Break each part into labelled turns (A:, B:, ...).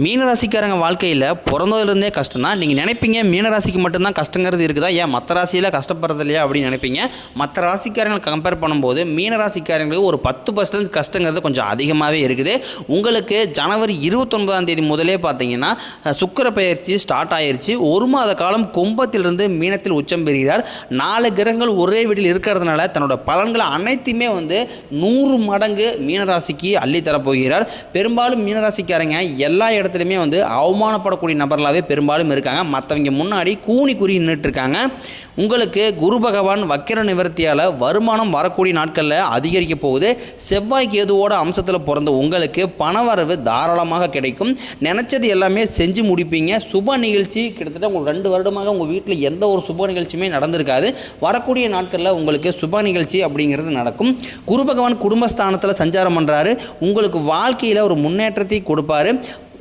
A: மீனராசிக்காரங்க வாழ்க்கையில் பிறந்ததுலேருந்தே கஷ்டம் தான் நீங்கள் நினைப்பீங்க மீனராசிக்கு மட்டும்தான் கஷ்டங்கிறது இருக்குதா? ஏன் மற்ற ராசியில் கஷ்டப்படுறது இல்லையா அப்படின்னு நினைப்பீங்க. மற்ற ராசிக்காரங்களை கம்பேர் பண்ணும்போது மீனராசிக்காரங்களுக்கு ஒரு பத்து பர்சன்ட் கஷ்டங்கிறது கொஞ்சம் அதிகமாகவே இருக்குது. உங்களுக்கு ஜனவரி இருபத்தொன்பதாம் தேதி முதலே பார்த்தீங்கன்னா சுக்கர சுக்கிர பயிற்சி ஸ்டார்ட் ஆயிடுச்சு ஒரு மாத காலம் கும்பத்திலிருந்து மீனத்தில் உச்சம் பெறுகிறார். நாலு கிரகங்கள் ஒரே வீட்டில் இருக்கிறதுனால தன்னோட பலன்களை அனைத்தையுமே வந்து நூறு மடங்கு மீனராசிக்கு அள்ளித்தரப்போகிறார். பெரும்பாலும் மீனராசிக்காரங்க எல்லா இடத்துலையுமே வந்து அவமானப்படக்கூடிய நபர்களாகவே பெரும்பாலும் இருக்காங்க. மற்றவங்க முன்னாடி கூணி குறி நின்றுட்டு இருக்காங்க உங்களுக்கு குரு பகவான் வக்கிர நிவர்த்தியால் வருமானம் வரக்கூடிய நாட்களில் அதிகரிக்க போகுது. செவ்வாய் கேதுவோட அம்சத்தில் பிறந்த உங்களுக்கு பணவரவு தாராளமாக கிடைக்கும். நினச்சது எல்லாமே செஞ்சு முடிப்பீங்க. சுப நிகழ்ச்சி கிட்டத்தட்ட உங்களுக்கு ரெண்டு வருடமாக உங்கள் வீட்டில் எந்த ஒரு சுப நிகழ்ச்சியுமே நடந்திருக்காது. வரக்கூடிய நாட்களில் உங்களுக்கு சுப நிகழ்ச்சி அப்படிங்கிறது நடக்கும். குரு பகவான் குடும்பஸ்தானத்தில் சஞ்சாரம் பண்ணுறாரு உங்களுக்கு வாழ்க்கையில் ஒரு முன்னேற்றத்தை கொடுப்பாரு.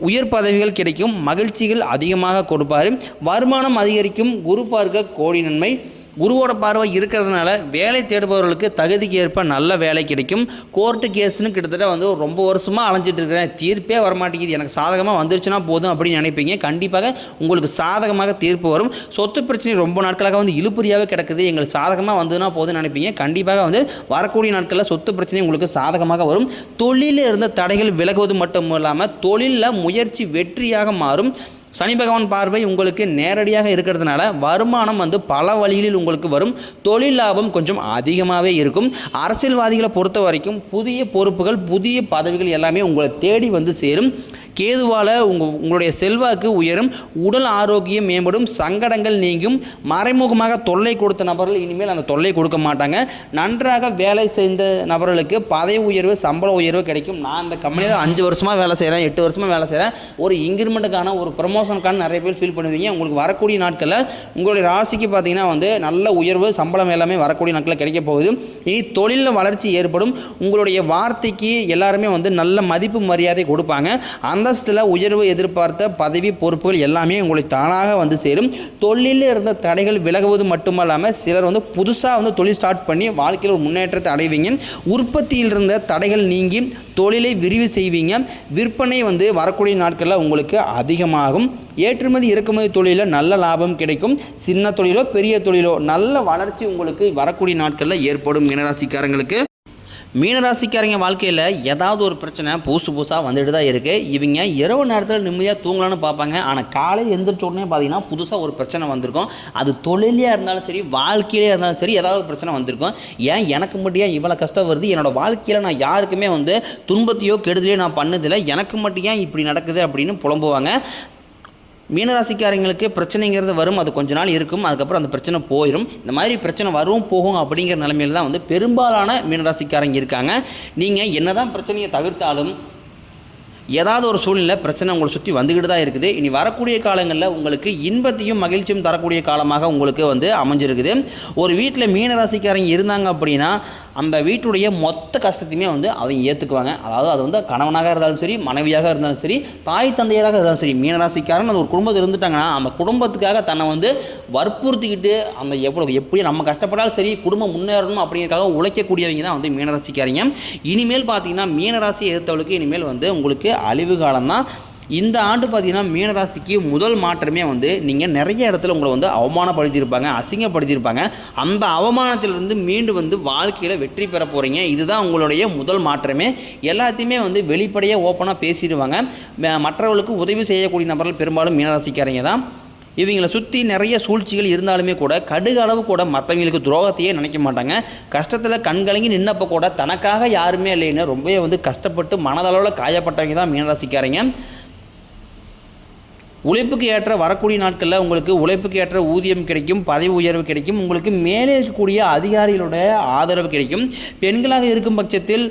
A: உயர் பதவிகள் கிடைக்கும் மகிழ்ச்சிகள் அதிகமாக கொடுப்பார். வருமானம் அதிகரிக்கும் குரு பார்க்க கோடி நன்மை. குருவோட பார்வை இருக்கிறதுனால வேலை தேடுபவர்களுக்கு தகுதிக்கு ஏற்ப நல்ல வேலை கிடைக்கும். கோர்ட்டு கேஸ்னு கிட்டத்தட்ட வந்து ரொம்ப வருஷமாக அலைஞ்சிட்டு இருக்கிறேன் தீர்ப்பே வரமாட்டேங்குது. எனக்கு சாதகமாக வந்துருச்சுன்னா போதும் அப்படின்னு நினைப்பீங்க. கண்டிப்பாக உங்களுக்கு சாதகமாக தீர்ப்பு வரும். சொத்து பிரச்சனை ரொம்ப நாட்களாக வந்து இழுப்புரியாகவே கிடக்குது. எங்களுக்கு சாதகமாக வந்ததுன்னா போதும் நினைப்பீங்க. கண்டிப்பாக வந்து வரக்கூடிய நாட்களில் சொத்து பிரச்சனை உங்களுக்கு சாதகமாக வரும். தொழிலில் இருந்த தடைகள் விலகுவது மட்டும் இல்லாமல் தொழிலில் முயற்சி வெற்றியாக மாறும். சனி பகவான் பார்வை உங்களுக்கு நேரடியாக இருக்கிறதுனால வருமானம் வந்து பல வழிகளில் உங்களுக்கு வரும். தொழில் லாபம் கொஞ்சம் அதிகமாகவே இருக்கும். அரசியல்வாதிகளை பொறுத்த வரைக்கும் புதிய பொறுப்புகள் புதிய பதவிகள் எல்லாமே உங்களை தேடி வந்து சேரும். கேதுவால் உங்கள் உங்களுடைய செல்வாக்கு உயரும் உடல் ஆரோக்கியம் மேம்படும் சங்கடங்கள் நீங்கும். மறைமுகமாக தொல்லை கொடுத்த நபர்கள் இனிமேல் அந்த தொல்லை கொடுக்க மாட்டாங்க. நன்றாக வேலை செய்த நபர்களுக்கு பதவி உயர்வு சம்பள உயர்வு கிடைக்கும். நான் இந்த கம்பெனியில் அஞ்சு வருஷமாக வேலை செய்கிறேன் எட்டு வருஷமாக வேலை செய்கிறேன் ஒரு இன்க்ரிமெண்ட்டுக்கான ஒரு ப்ரமோஷனுக்கான நிறைய பேர் ஃபீல் பண்ணுவீங்க. உங்களுக்கு வரக்கூடிய நாட்களில் உங்களுடைய ராசிக்கு பார்த்தீங்கன்னா வந்து நல்ல உயர்வு சம்பளம் எல்லாமே வரக்கூடிய நாட்களில் கிடைக்க போகுது. இனி தொழிலில் வளர்ச்சி ஏற்படும். உங்களுடைய வார்த்தைக்கு எல்லாருமே வந்து நல்ல மதிப்பு மரியாதை கொடுப்பாங்க. அந்த அந்தஸ்தில் உயர்வு எதிர்பார்த்த பதவி பொறுப்புகள் எல்லாமே உங்களுக்கு தானாக வந்து சேரும். தொழிலில் இருந்த தடைகள் விலகுவது மட்டுமல்லாமல் சிலர் வந்து புதுசாக வந்து தொழில் ஸ்டார்ட் பண்ணி வாழ்க்கையில் ஒரு முன்னேற்றத்தை அடைவீங்க. உற்பத்தியில் இருந்த தடைகள் நீங்கி தொழிலை விரிவு செய்வீங்க. விற்பனை வந்து வரக்கூடிய நாட்களில் உங்களுக்கு அதிகமாகும். ஏற்றுமதி இறக்குமதி தொழிலில் நல்ல லாபம் கிடைக்கும். சின்ன தொழிலோ பெரிய தொழிலோ நல்ல வளர்ச்சி உங்களுக்கு வரக்கூடிய நாட்களில் ஏற்படும் மீனராசிக்காரங்களுக்கு. மீனராசிக்காரங்க வாழ்க்கையில் ஏதாவது ஒரு பிரச்சனை புதுசு புதுசாக வந்துட்டு தான் இருக்குது இவங்க இரவு நேரத்தில் நிம்மதியாக தூங்கலாம்னு பார்ப்பாங்க. ஆனால் காலையில் எந்திரிச்ச உடனே பார்த்தீங்கன்னா புதுசாக ஒரு பிரச்சனை வந்திருக்கும். அது தொழிலையாக இருந்தாலும் சரி வாழ்க்கையிலே இருந்தாலும் சரி ஏதாவது ஒரு பிரச்சனை வந்திருக்கும். ஏன் எனக்கு மட்டும் ஏன் இவ்வளோ கஷ்டம் வருது? என்னோடய வாழ்க்கையில் நான் யாருக்குமே வந்து துன்பத்தையோ கெடுதலையோ நான் பண்ணதில்லை. எனக்கு மட்டும் ஏன் இப்படி நடக்குது அப்படின்னு புலம்புவாங்க. மீனராசிக்காரங்களுக்கு பிரச்சனைங்கிறது வரும் அது கொஞ்ச நாள் இருக்கும் அதுக்கப்புறம் அந்த பிரச்சனை போயிடும் இந்த மாதிரி பிரச்சனை வரும் போகும் அப்படிங்கிற நிலைமையில தான் வந்து பெரும்பாலான மீனராசிக்காரங்க இருக்காங்க. நீங்கள் என்னதான் பிரச்சனையை தவிர்த்தாலும் ஏதாவது ஒரு சூழ்நிலை பிரச்சனை உங்களை சுற்றி வந்துக்கிட்டு தான் இருக்குது. இனி வரக்கூடிய காலங்களில் உங்களுக்கு இன்பத்தையும் மகிழ்ச்சியும் தரக்கூடிய காலமாக உங்களுக்கு வந்து அமைஞ்சிருக்குது. ஒரு வீட்டில் மீனராசிக்காரங்க இருந்தாங்க அப்படின்னா அந்த வீட்டுடைய மொத்த கஷ்டத்தையுமே வந்து அவங்க ஏற்றுக்குவாங்க அதாவது அது வந்து கணவனாக இருந்தாலும் சரி மனைவியாக இருந்தாலும் சரி தாய் தந்தையராக இருந்தாலும் சரி மீனராசிக்காரன் அந்த ஒரு குடும்பத்தில் இருந்துட்டாங்கன்னா அந்த குடும்பத்துக்காக தன்னை வந்து வற்புறுத்திக்கிட்டு அந்த எவ்வளோ எப்படி நம்ம கஷ்டப்பட்டாலும் சரி குடும்பம் முன்னேறணும் அப்படிங்கிறதுக்காக உழைக்கக்கூடியவங்க தான் வந்து மீனராசிக்காரங்க. இனிமேல் பார்த்தீங்கன்னா மீனராசி எதிர்த்தவளுக்கு இனிமேல் வந்து உங்களுக்கு அழிவு காலம்தான். இந்த ஆண்டு பார்த்தீங்கன்னா மீனராசிக்கு முதல் மாற்றமே வந்து நீங்கள் நிறைய இடத்துல உங்களை வந்து அவமானப்படுத்தியிருப்பாங்க அசிங்கப்படுத்தியிருப்பாங்க. அந்த அவமானத்திலிருந்து மீண்டு வந்து வாழ்க்கையில் வெற்றி பெற போகிறீங்க இதுதான் உங்களுடைய முதல் மாற்றமே. எல்லாத்தையுமே வந்து வெளிப்படையாக ஓப்பனாக பேசிடுவாங்க. மற்றவர்களுக்கு உதவி செய்யக்கூடிய நபர்கள் பெரும்பாலும் மீனராசிக்காரங்க தான். இவங்களை சுற்றி நிறைய சூழ்ச்சிகள் இருந்தாலுமே கூட கடுகு அளவு கூட மற்றவங்களுக்கு துரோகத்தையே நினைக்க மாட்டாங்க. கஷ்டத்தில் கண்கலங்கி நின்னப்போ கூட தனக்காக யாருமே இல்லைன்னு ரொம்பவே வந்து கஷ்டப்பட்டு மனதளவில் காயப்பட்டவங்க தான் மீனராசிக்காரங்க. உழைப்புக்கு ஏற்ற வரக்கூடிய நாட்களில் உங்களுக்கு உழைப்புக்கு ஏற்ற ஊதியம் கிடைக்கும் பதவி உயர்வு கிடைக்கும் உங்களுக்கு மேலே இருக்கக்கூடிய அதிகாரிகளோட ஆதரவு கிடைக்கும். பெண்களாக இருக்கும் பட்சத்தில்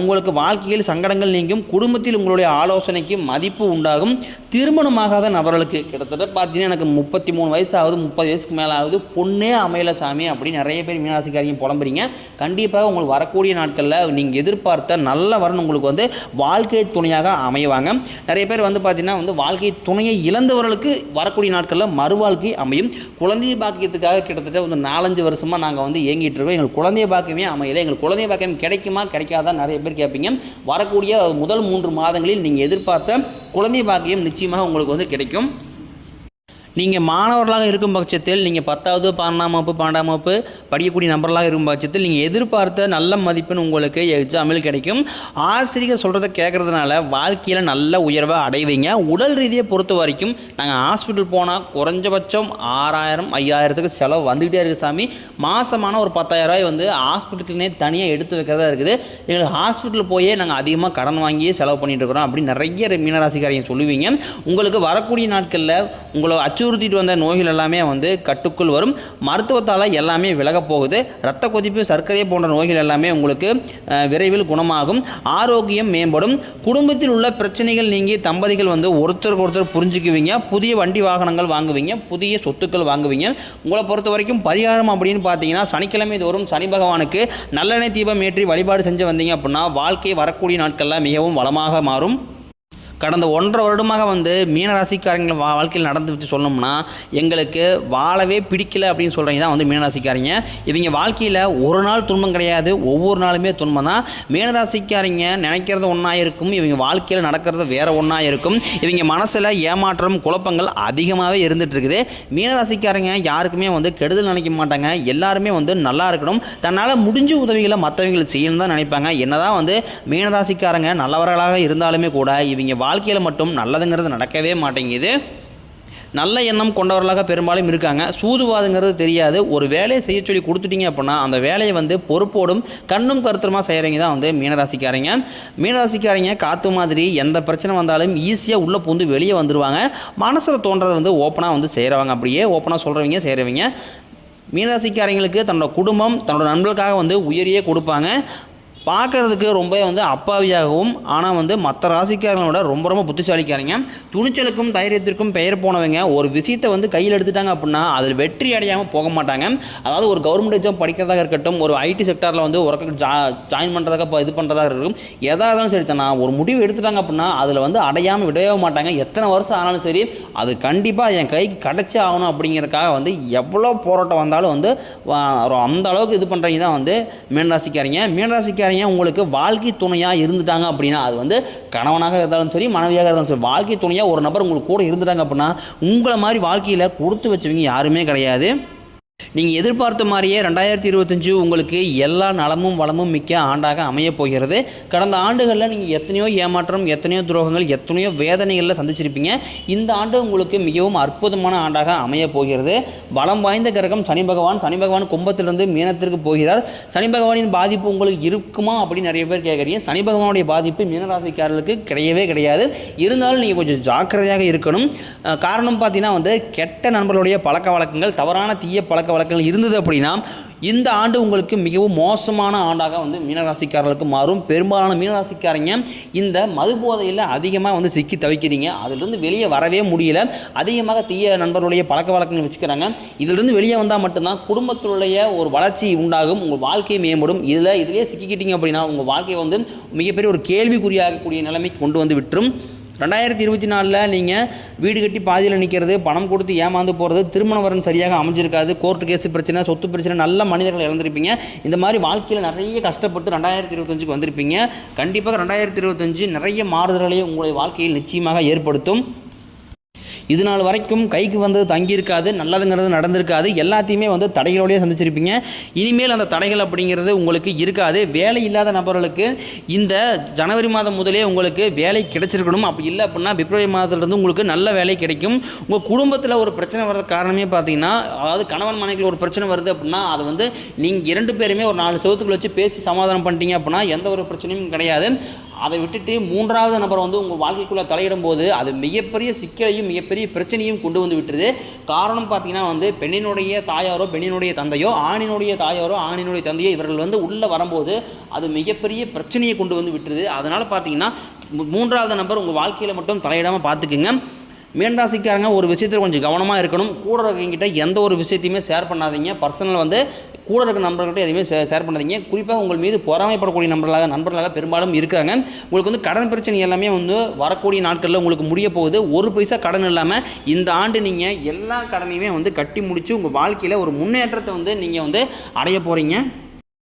A: உங்களுக்கு வாழ்க்கையில் சங்கடங்கள் நீங்கும் குடும்பத்தில் உங்களுடைய ஆலோசனைக்கு மதிப்பு உண்டாகும். திருமணமாகாத நபர்களுக்கு கிட்டத்தட்ட பார்த்தீங்கன்னா எனக்கு முப்பத்தி மூணு வயசு ஆகுது முப்பது வயசுக்கு மேலே ஆகுது பொண்ணே அமையல சாமி அப்படின்னு நிறைய பேர் மீனாசிக்காரிங்க புலம்புறீங்க. கண்டிப்பாக உங்களுக்கு வரக்கூடிய நாட்களில் நீங்கள் எதிர்பார்த்த நல்ல வரன் உங்களுக்கு வந்து வாழ்க்கை துணையாக அமைவாங்க. நிறைய பேர் வந்து பார்த்தீங்கன்னா வந்து வாழ்க்கை துணையை இழந்து இழந்தவர்களுக்கு வரக்கூடிய நாட்களில் மறுவாழ்க்கை அமையும். குழந்தை பாக்கியத்துக்காக கிட்டத்தட்ட ஒரு நாலஞ்சு வருஷமாக நாங்கள் வந்து இயங்கிட்டு இருக்கோம். எங்கள் குழந்தை பாக்கியமே அமையலை. எங்களுக்கு குழந்தை பாக்கியம் கிடைக்குமா கிடைக்காதா நிறைய பேர் கேட்பீங்க. வரக்கூடிய முதல் மூன்று மாதங்களில் நீங்கள் எதிர்பார்த்த குழந்தை பாக்கியம் நிச்சயமாக உங்களுக்கு வந்து கிடைக்கும். நீங்கள் மாணவர்களாக இருக்கும் பட்சத்தில் நீங்கள் பத்தாவது பன்னெண்டாம் வகுப்பு பன்னெண்டாம் வகுப்பு படிக்கக்கூடிய நபர்களாக இருக்கும் பட்சத்தில் நீங்கள் எதிர்பார்த்த நல்ல மதிப்பெண் உங்களுக்கு எக்ஸாமில் கிடைக்கும். ஆசிரியர் சொல்கிறத கேட்குறதுனால வாழ்க்கையில் நல்ல உயர்வை அடைவீங்க. உடல் ரீதியை பொறுத்த வரைக்கும் நாங்கள் ஹாஸ்பிட்டல் போனால் குறைஞ்சபட்சம் ஆறாயிரம் ஐயாயிரத்துக்கு செலவு வந்துக்கிட்டே இருக்குது சாமி. மாதமான ஒரு பத்தாயிரரூபாய் வந்து ஹாஸ்பிட்டலுக்குனே தனியாக எடுத்து வைக்கிறதா இருக்குது. எங்களுக்கு ஹாஸ்பிட்டல் போயே நாங்கள் அதிகமாக கடன் வாங்கியே செலவு பண்ணிட்டு இருக்கிறோம் அப்படின்னு நிறைய மீனராசிக்காரங்க சொல்லுவீங்க. உங்களுக்கு வரக்கூடிய நாட்களில் உங்களை அச்சுறுத்திட்டு வந்த நோய்கள் எல்லாமே வந்து கட்டுக்குள் வரும். மருத்துவத்தால் எல்லாமே விலகப் போகுது. இரத்த கொதிப்பு சர்க்கரை போன்ற நோய்கள் எல்லாமே உங்களுக்கு விரைவில் குணமாகும். ஆரோக்கியம் மேம்படும். குடும்பத்தில் உள்ள பிரச்சனைகள் நீங்கி தம்பதிகள் வந்து ஒருத்தருக்கு ஒருத்தர் புரிஞ்சுக்குவீங்க. புதிய வண்டி வாகனங்கள் வாங்குவீங்க. புதிய சொத்துக்கள் வாங்குவீங்க. உங்களை பொறுத்த வரைக்கும் பரிகாரம் அப்படின்னு பார்த்தீங்கன்னா சனிக்கிழமை தோறும் சனி பகவானுக்கு நல்லெண்ணெய் தீபம் ஏற்றி வழிபாடு செஞ்சு வந்தீங்க அப்படின்னா வாழ்க்கை வரக்கூடிய நாட்களில் மிகவும் வளமாக மாறும். கடந்த ஒன்றரை வருடமாக வந்து மீனராசிக்காரங்க வா வாழ்க்கையில் நடந்து வச்சு சொல்லணும்னா எங்களுக்கு வாழவே பிடிக்கல அப்படின்னு சொல்கிறீங்க தான் வந்து மீனராசிக்காரங்க. இவங்க வாழ்க்கையில் ஒரு நாள் துன்பம் கிடையாது ஒவ்வொரு நாளுமே துன்பம் தான். மீனராசிக்காரங்க நினைக்கிறது ஒன்றா இருக்கும் இவங்க வாழ்க்கையில் நடக்கிறது வேறு ஒன்றா இருக்கும். இவங்க மனசில் ஏமாற்றம் குழப்பங்கள் அதிகமாகவே இருந்துட்டு இருக்குது மீனராசிக்காரங்க யாருக்குமே வந்து கெடுதல் நினைக்க மாட்டாங்க எல்லாருமே வந்து நல்லா இருக்கணும். தன்னால் முடிஞ்ச உதவிகளை மற்றவங்களுக்கு செய்யணும் தான் நினைப்பாங்க. என்னதான் வந்து மீனராசிக்காரங்க நல்லவர்களாக இருந்தாலுமே கூட இவங்க வாழ்க்கையில் மட்டும் நல்லதுங்கிறது நடக்கவே மாட்டேங்குது. நல்ல எண்ணம் கொண்டவர்களாக பெரும்பாலும் இருக்காங்க. சூதுவாதுங்கிறது தெரியாது. ஒரு வேலையை செய்ய சொல்லி கொடுத்துட்டீங்க அப்படின்னா அந்த வேலையை வந்து பொறுப்போடும் கண்ணும் கருத்துமாக செய்கிறவங்க தான் வந்து மீனராசிக்காரங்க. மீனராசிக்காரங்க காற்று மாதிரி எந்த பிரச்சனை வந்தாலும் ஈஸியாக உள்ளே பூந்து வெளியே வந்துடுவாங்க மனசில் தோன்றதை வந்து ஓப்பனாக வந்து செய்கிறவங்க அப்படியே ஓப்பனாக சொல்கிறவங்க செய்கிறவங்க மீனராசிக்காரங்களுக்கு தன்னோட குடும்பம் தன்னோட நண்பர்களுக்காக வந்து உயரியே கொடுப்பாங்க. பார்க்கறதுக்கு ரொம்ப வந்து அப்பாவியாகவும் ஆனால் வந்து மற்ற ராசிக்காரங்களோட ரொம்ப ரொம்ப புத்திசாலிக்காரங்க. துணிச்சலுக்கும் தைரியத்திற்கும் பெயர் போனவங்க ஒரு விஷயத்தை வந்து கையில் எடுத்துட்டாங்க அப்படின்னா அதில் வெற்றி அடையாமல் போக மாட்டாங்க. அதாவது ஒரு கவர்மெண்ட் எக்ஸாம் படிக்கிறதாக இருக்கட்டும் ஒரு ஐடி செக்டாரில் வந்து ஒர்க்கு ஜா ஜாயின் பண்ணுறதாக இப்போ இது பண்ணுறதாக இருக்கும். எதாக இருந்தாலும் சரி தானே ஒரு முடிவு எடுத்துட்டாங்க அப்படின்னா அதில் வந்து அடையாமல் விடவே மாட்டாங்க. எத்தனை வருஷம் ஆனாலும் சரி அது கண்டிப்பாக என் கைக்கு கிடச்சே ஆகணும் அப்படிங்கிறதுக்காக வந்து எவ்வளோ போராட்டம் வந்தாலும் வந்து ஒரு அந்த அளவுக்கு இது பண்ணுறவங்க தான் வந்து மீனராசிக்காரங்க. மீனராசிக்காரங்க உங்களுக்கு வாழ்க்கை துணையாக இருந்துட்டாங்க அப்படின்னா அது வந்து கணவனாக இருந்தாலும் சரி மனைவியாக இருந்தாலும் சரி வாழ்க்கை துணையாக ஒரு நபர் உங்களுக்கு கூட இருந்துட்டாங்க அப்படின்னா உங்களை மாதிரி வாழ்க்கையில் கொடுத்து வச்சவங்க யாருமே கிடையாது. நீங்கள் எதிர்பார்த்த மாதிரியே ரெண்டாயிரத்தி இருபத்தஞ்சு உங்களுக்கு எல்லா நலமும் வளமும் மிக்க ஆண்டாக அமைய போகிறது. கடந்த ஆண்டுகளில் நீங்கள் எத்தனையோ ஏமாற்றம் எத்தனையோ துரோகங்கள் எத்தனையோ வேதனைகளில் சந்திச்சிருப்பீங்க. இந்த ஆண்டு உங்களுக்கு மிகவும் அற்புதமான ஆண்டாக அமைய போகிறது. பலம் வாய்ந்த கிரகம் சனி பகவான். சனி பகவான் கும்பத்திலிருந்து மீனத்திற்கு போகிறார். சனி பகவானின் பாதிப்பு உங்களுக்கு இருக்குமா அப்படின்னு நிறைய பேர் கேட்குறீங்க. சனி பகவானுடைய பாதிப்பு மீனராசிக்காரர்களுக்கு கிடையவே கிடையாது. இருந்தாலும் நீங்கள் கொஞ்சம் ஜாக்கிரதையாக இருக்கணும். காரணம் பார்த்தீங்கன்னா வந்து கெட்ட நண்பர்களுடைய பழக்க வழக்கங்கள் தவறான தீய பழக்க வழக்கங்கள் இருந்தது அப்படின்னா இந்த ஆண்டு உங்களுக்கு மிகவும் மோசமான ஆண்டாக வந்து மீனராசிக்காரர்களுக்கு மாறும். பெரும்பாலான மீனராசிக்காரங்க இந்த மது போதையில் அதிகமாக வந்து சிக்கி தவிக்கிறீங்க. அதிலிருந்து வெளியே வரவே முடியல. அதிகமாக தீய நண்பர்களுடைய பழக்க வழக்கங்கள் வச்சுக்கிறாங்க. இதிலிருந்து வெளியே வந்தால் மட்டும்தான் குடும்பத்தினுடைய ஒரு வளர்ச்சி உண்டாகும். உங்கள் வாழ்க்கையை மேம்படும். இதில் இதிலே சிக்கிக்கிட்டீங்க அப்படின்னா உங்கள் வாழ்க்கையை வந்து மிகப்பெரிய ஒரு கேள்விக்குறியாகக்கூடிய நிலைமைக்கு கொண்டு வந்து விட்டுரும். ரெண்டாயிரத்தி இருபத்தி நாலில் நீங்கள் வீடு கட்டி பாதியில் நிற்கிறது பணம் கொடுத்து ஏமாந்து போகிறது திருமண வரன் சரியாக அமைஞ்சிருக்காது கோர்ட்டு கேஸ் பிரச்சனை சொத்து பிரச்சனை நல்ல மனிதர்கள் இழந்திருப்பீங்க. இந்த மாதிரி வாழ்க்கையில் நிறைய கஷ்டப்பட்டு ரெண்டாயிரத்தி இருபத்தஞ்சுக்கு வந்திருப்பீங்க. கண்டிப்பாக ரெண்டாயிரத்தி இருபத்தஞ்சு நிறைய மாறுதல்களை உங்களுடைய வாழ்க்கையில் நிச்சயமாக ஏற்படுத்தும். இது நாள் வரைக்கும் கைக்கு வந்தது தங்கியிருக்காது நல்லதுங்கிறது நடந்திருக்காது. எல்லாத்தையுமே வந்து தடைகளோடய சந்திச்சிருப்பீங்க. இனிமேல் அந்த தடைகள் அப்படிங்கிறது உங்களுக்கு இருக்காது. வேலை இல்லாத நபர்களுக்கு இந்த ஜனவரி மாதம் முதலே உங்களுக்கு வேலை கிடைச்சிருக்கணும். அப்படி இல்லை அப்படின்னா பிப்ரவரி மாதத்துலேருந்து உங்களுக்கு நல்ல வேலை கிடைக்கும். உங்கள் குடும்பத்தில் ஒரு பிரச்சனை வர்றது காரணமே பார்த்தீங்கன்னா அதாவது கணவன் மனைவியில் ஒரு பிரச்சனை வருது அப்படின்னா அது வந்து நீங்கள் இரண்டு பேருமே ஒரு நாலு செவத்துக்குள்ள வச்சு பேசி சமாதானம் பண்ணிட்டீங்க அப்படின்னா எந்த ஒரு பிரச்சனையும் கிடையாது. அதை விட்டுட்டு மூன்றாவது நபர் வந்து உங்கள் வாழ்க்கைக்குள்ளே தலையிடும் போது அது மிகப்பெரிய சிக்கலையும் மிகப்பெரிய பிரச்சனையும் கொண்டு வந்து விட்டுருது. காரணம் பார்த்தீங்கன்னா வந்து பெண்ணினுடைய தாயாரோ பெண்ணினுடைய தந்தையோ ஆணினுடைய தாயாரோ ஆணினுடைய தந்தையோ இவர்கள் வந்து உள்ளே வரும்போது அது மிகப்பெரிய பிரச்சனையை கொண்டு வந்து விட்டுருது. அதனால் பார்த்தீங்கன்னா மூன்றாவது நபர் உங்கள் வாழ்க்கையில் மட்டும் தலையிடாமல் பார்த்துக்குங்க. மீனராசிக்காரங்க ஒரு விஷயத்தில் கொஞ்சம் கவனமாக இருக்கணும். கூட இருக்கவங்கிட்ட எந்த ஒரு விஷயத்தையுமே ஷேர் பண்ணாதீங்க. பர்சனல் வந்து கூட இருக்க நண்பர்கள்ட்ட எதுவுமே ஷேர் பண்ணாதீங்க. குறிப்பாக உங்கள் மீது பொறாமைப்படக்கூடிய நண்பர்களாக நண்பர்களாக பெரும்பாலும் இருக்காங்க. உங்களுக்கு வந்து கடன் பிரச்சனை எல்லாமே வந்து வரக்கூடிய நாட்களில் உங்களுக்கு முடிய போகுது. ஒரு பைசா கடன் இல்லாமல் இந்த ஆண்டு நீங்கள் எல்லா கடனையுமே வந்து கட்டி முடித்து உங்கள் வாழ்க்கையில் ஒரு முன்னேற்றத்தை வந்து நீங்கள் வந்து அடைய போகிறீங்க